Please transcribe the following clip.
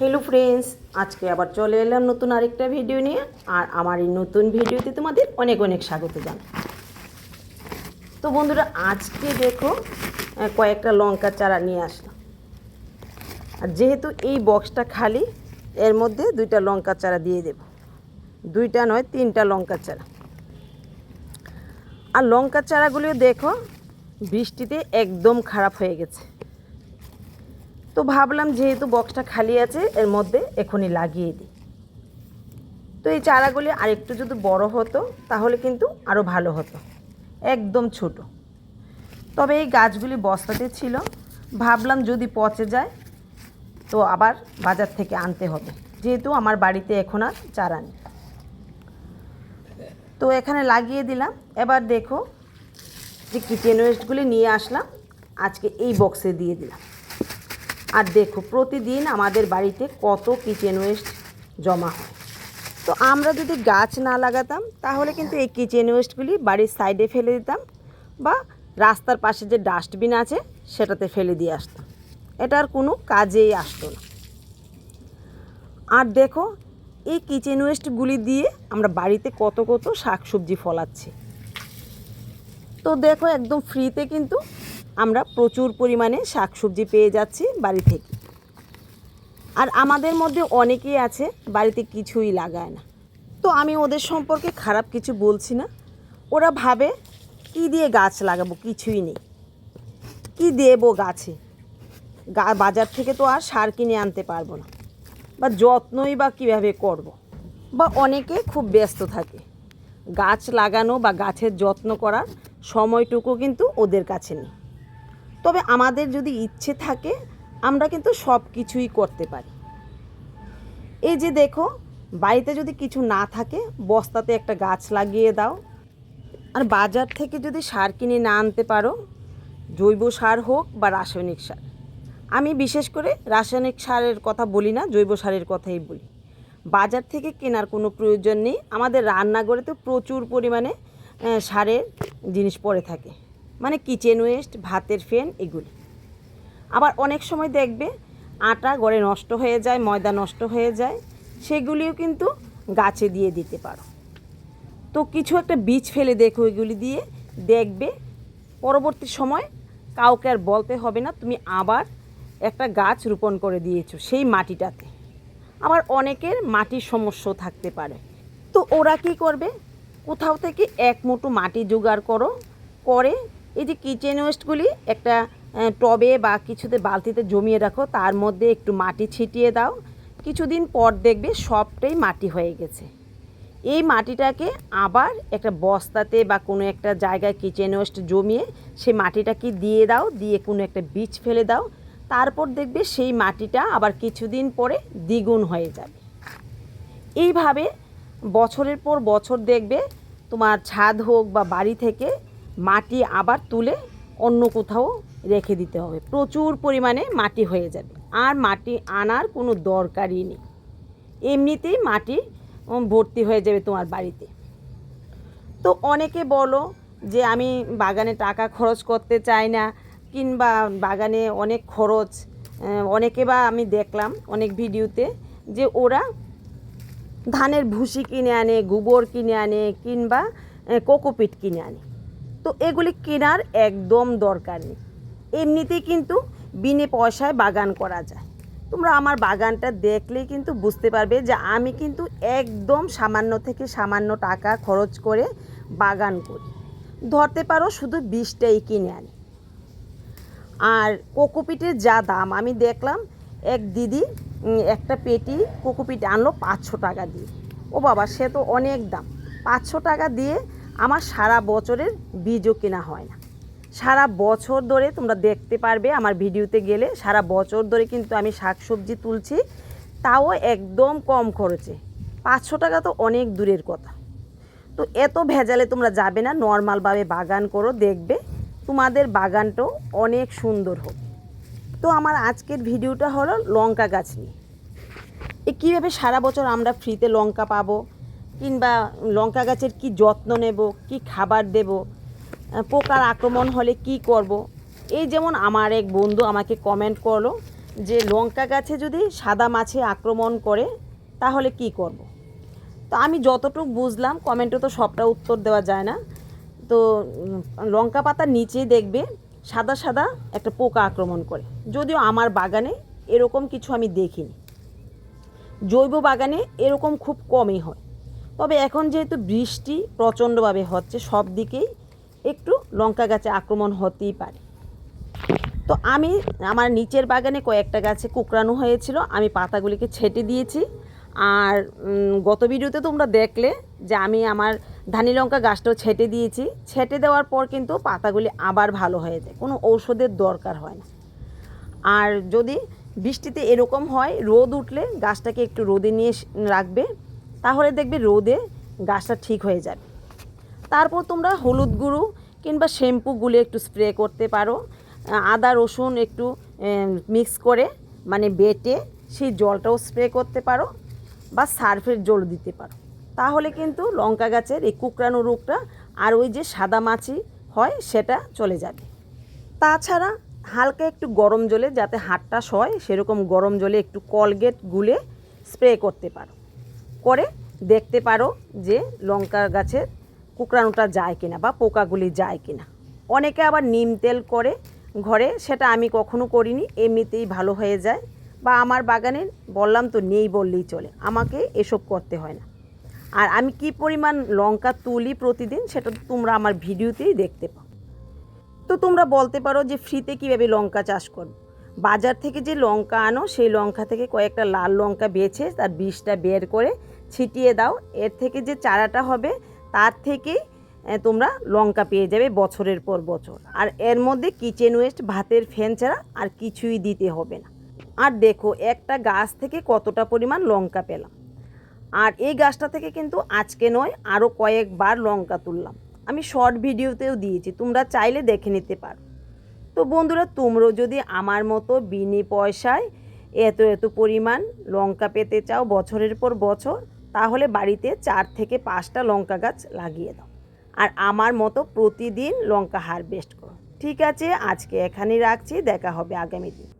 Hello friends আজকে আবার চলে এলাম নতুন আরেকটা ভিডিও নিয়ে, আর আমার এই নতুন ভিডিওতে তোমাদের অনেক অনেক স্বাগত জানাই। তো বন্ধুরা, আজকে দেখো কয়েকটা লঙ্কা চারা নিয়ে আসলাম। আর যেহেতু এই বক্সটা খালি, এর মধ্যে দুইটা লঙ্কা চারা দিয়ে দেব। দুইটা নয়, তিনটা লঙ্কা চারা। আর লঙ্কা চারাগুলিও দেখো, বৃষ্টিতে একদম খারাপ হয়ে গেছে। তো ভাবলাম যেহেতু বক্সটা খালি আছে, এর মধ্যে এখনই লাগিয়ে দিই। তো এই চারাগুলি আরেকটু যদি বড় হতো, তাহলে কিন্তু আরও ভালো হতো। একদম ছোট। তবে এই গাছগুলি বস্তাতে ছিল। ভাবলাম যদি পচে যায়, তো আবার বাজার থেকে আনতে হবে। যেহেতু আমার বাড়িতে এখন আর চারা নেই। তো এখানে লাগিয়ে দিলাম। এবার দেখো যে কিচেন ওয়েস্টগুলি নিয়ে আসলাম। আজকে এই বক্সে দিয়ে দিলাম। আর দেখো, প্রতিদিন আমাদের বাড়িতে কত কিচেন ওয়েস্ট জমা হয়। তো আমরা যদি গাছ না লাগাতাম, তাহলে কিন্তু এই কিচেন ওয়েস্টগুলি বাড়ির সাইডে ফেলে দিতাম বা রাস্তার পাশে যে ডাস্টবিন আছে, সেটাতে ফেলে দিয়ে আসতাম। এটার কোনো কাজেই আসতো না। আর দেখো, এই কিচেন ওয়েস্টগুলি দিয়ে আমরা বাড়িতে কত কত শাকসবজি ফলাচ্ছি। তো দেখো, একদম ফ্রিতে কিন্তু আমরা প্রচুর পরিমাণে শাকসবজি পেয়ে যাচ্ছি বাড়ি থেকে। আর আমাদের মধ্যে অনেকেই আছে, বাড়িতে কিছুই লাগায় না। তো আমি ওদের সম্পর্কে খারাপ কিছু বলছি না। ওরা ভাবে, কি দিয়ে গাছ লাগাবো? কিছুই নেই। কি দেবো গাছে? বাজার থেকে তো আর সার কিনে আনতে পারব না। বা যত্নই বা কীভাবে করব। বা অনেকে খুব ব্যস্ত থাকে। গাছ লাগানো বা গাছের যত্ন করার সময়টুকু কিন্তু ওদের কাছে নেই। তবে আমাদের যদি ইচ্ছে থাকে, আমরা কিন্তু সব কিছুই করতে পারি। এই যে দেখো, বাড়িতে যদি কিছু না থাকে, বস্তাতে একটা গাছ লাগিয়ে দাও। আর বাজার থেকে যদি সার কিনে না আনতে পারো, জৈব সার হোক বা রাসায়নিক সার। আমি বিশেষ করে রাসায়নিক সারের কথা বলি না, জৈব সারের কথাই বলি। বাজার থেকে কেনার কোনো প্রয়োজন নেই। আমাদের রান্নাঘরে তো প্রচুর পরিমাণে সারের জিনিস পড়ে থাকে। মানে কিচেন ওয়েস্ট ভাতের ফেন এগুলি। আবার অনেক সময় দেখবে আটা গড়ে নষ্ট হয়ে যায়, ময়দা নষ্ট হয়ে যায়, সেগুলিও কিন্তু গাছে দিয়ে দিতে পারো। তো কিছু একটা বীজ ফেলে দেখো এগুলি দিয়ে, দেখবে পরবর্তী সময় কাউকে আর বলতে হবে না, তুমি আবার একটা গাছ রোপণ করে দিয়েছ সেই মাটিটাতে। আবার অনেকের মাটির সমস্যাও থাকতে পারে। তো ওরা কি করবে? কোথাও থেকে এক মুঠো মাটি জোগাড় করো, করে এই যে কিচেন ওয়েস্টগুলি একটা টবে বা কিছুতে বালতিতে জমিয়ে রাখো, তার মধ্যে একটু মাটি ছিটিয়ে দাও। কিছুদিন পর দেখবে সবটাই মাটি হয়ে গেছে। এই মাটিটাকে আবার একটা বস্তাতে বা কোনো একটা জায়গায় কিচেন ওয়েস্ট জমিয়ে সেই মাটিটাকে দিয়ে দাও, দিয়ে কোনো একটা বীজ ফেলে দাও। তারপর দেখবে সেই মাটিটা আবার কিছুদিন পরে দ্বিগুণ হয়ে যাবে। এইভাবে বছরের পর বছর দেখবে তোমার ছাদ হোক বা বাড়ি থেকে মাটি আবার তুলে অন্য কোথাও রেখে দিতে হবে। প্রচুর পরিমাণে মাটি হয়ে যাবে। আর মাটি আনার কোনো দরকারই নেই। এমনিতেই মাটি ভর্তি হয়ে যাবে তোমার বাড়িতে। তো অনেকে বলো যে, আমি বাগানে টাকা খরচ করতে চাই না। কিংবা বাগানে অনেক খরচ অনেকে বা আমি দেখলাম অনেক ভিডিওতে যে, ওরা ধানের ভুসি কিনে আনে, গোবর কিনে আনে, কিংবা কোকোপিট কিনে আনে। তো এগুলি কেনার একদম দরকার নেই। এমনিতেই কিন্তু বিনে পয়সায় বাগান করা যায়। তোমরা আমার বাগানটা দেখলেই কিন্তু বুঝতে পারবে যে আমি কিন্তু একদম সামান্য থেকে সামান্য টাকা খরচ করে বাগান করি। ধরতে পারো শুধু বীজটাই কিনে আনি। আর কোকোপিটের যা দাম, আমি দেখলাম এক দিদি একটা পেটি কোকোপিট আনলো পাঁচশো টাকা দিয়ে। ও বাবা, সে তো অনেক দাম। পাঁচশো টাকা দিয়ে আমার সারা বছরের বীজও কেনা হয় না। সারা বছর ধরে তোমরা দেখতে পারবে আমার ভিডিওতে গেলে সারা বছর ধরে কিন্তু আমি শাকসবজি তুলছি, তাও একদম কম খরচে। পাঁচশো টাকা তো অনেক দূরের কথা। তো এত ভেজালে তোমরা যাবে না, নর্মালভাবে বাগান করো, দেখবে তোমাদের বাগানটাও অনেক সুন্দর হবে। তো আমার আজকের ভিডিওটা হলো লঙ্কা গাছ নিয়ে। এ কীভাবে সারা বছর আমরা ফ্রিতে লঙ্কা পাবো কিংবা লঙ্কা গাছের কি যত্ন নেব, কি খাবার দেব পোকার আক্রমণ হলে কি করব। এই যেমন আমার এক বন্ধু আমাকে কমেন্ট করল যে লঙ্কা গাছে যদি সাদা মাছে আক্রমণ করে, তাহলে কি করব। তো আমি যতটুকু বুঝলাম কমেন্টে তো সবটা উত্তর দেওয়া যায় না তো লঙ্কা পাতার নিচেই দেখবে সাদা সাদা একটা পোকা আক্রমণ করে যদিও আমার বাগানে এরকম কিছু আমি দেখিনি জৈব বাগানে এরকম খুব কমই হয় তবে এখন যেহেতু বৃষ্টি প্রচণ্ডভাবে হচ্ছে, সব দিকেই একটু লঙ্কা গাছে আক্রমণ হতেই পারে। তো আমি, আমার নিচের বাগানে কয়েকটা গাছে কুকরানো হয়েছিল, আমি পাতাগুলিকে ছেটে দিয়েছি। আর গত ভিডিওতে তোমরা দেখলে যে আমি আমার ধানি লঙ্কা গাছটাও ছেটে দিয়েছি। ছেটে দেওয়ার পর কিন্তু পাতাগুলি আবার ভালো হয়ে যায়, কোনো ঔষধের দরকার হয় না। আর যদি বৃষ্টিতে এরকম হয়, রোদ উঠলে গাছটাকে একটু রোদে নিয়ে রাখবে। তাহলে দেখবে রোদে গাছটা ঠিক হয়ে যাবে। তারপর তোমরা হলুদ গুঁড়ো কিংবা শ্যাম্পু গুলে একটু স্প্রে করতে পারো। আদা, রসুন একটু মিক্স করে মানে বেটে সেই জলটাও স্প্রে করতে পারো বা সার্ফের জল দিতে পারো। তাহলে কিন্তু লঙ্কা গাছের এই কুকরানো রোগটা আর ওই যে সাদা মাছি হয় সেটা চলে যাবে। তাছাড়া হালকা একটু গরম জলে যাতে হাতটা সয়, সেরকম গরম জলে একটু কলগেট গুলে স্প্রে করতে পারো। করে দেখতে পারো যে লঙ্কা গাছের কুকরানোটা যায় কিনা বা পোকাগুলি যায় কিনা। অনেকে আবার নিম তেল করে ঘরে, সেটা আমি কখনো করিনি, এমনিতেই ভালো হয়ে যায়। বা আমার বাগানে বললাম তো নেই বললেই চলে, আমাকে এসব করতে হয় না। আর আমি কি পরিমাণ লঙ্কা তুলি প্রতিদিন, সেটা তোমরা আমার ভিডিওতেই দেখতে পাও। তো তোমরা বলতে পারো যে ফ্রিতে কীভাবে লঙ্কা চাষ করো বাজার থেকে যে লঙ্কা আনো, সেই লঙ্কা থেকে কয়েকটা লাল লঙ্কা বেছে তার বীজটা বের করে ছিটিয়ে দাও। এর থেকে যে চারাটা হবে, তার থেকেই তোমরা লঙ্কা পেয়ে যাবে বছরের পর বছর। আর এর মধ্যে কিচেন ওয়েস্ট, ভাতের ফ্যান ছাড়া আর কিছুই দিতে হবে না। আর দেখো, একটা গাছ থেকে কতটা পরিমাণ লঙ্কা পেলাম। আর এই গাছটা থেকে কিন্তু আজকে নয় আরও কয়েকবার লঙ্কা তুললাম। আমি শর্ট ভিডিওতেও দিয়েছি, তোমরা চাইলে দেখে নিতে পারো। তো বন্ধুরা, তোমরাও যদি আমার মতো বিনি পয়সায় এত এত পরিমাণ লঙ্কা পেতে চাও বছরের পর বছর, তাহলে বাড়িতে চার থেকে পাঁচটা লঙ্কা গাছ লাগিয়ে দাও। আর আমার মতো প্রতিদিন লঙ্কা হারভেস্ট করো। ঠিক আছে, আজকে এখানেই রাখছি, দেখা হবে আগামী দিন।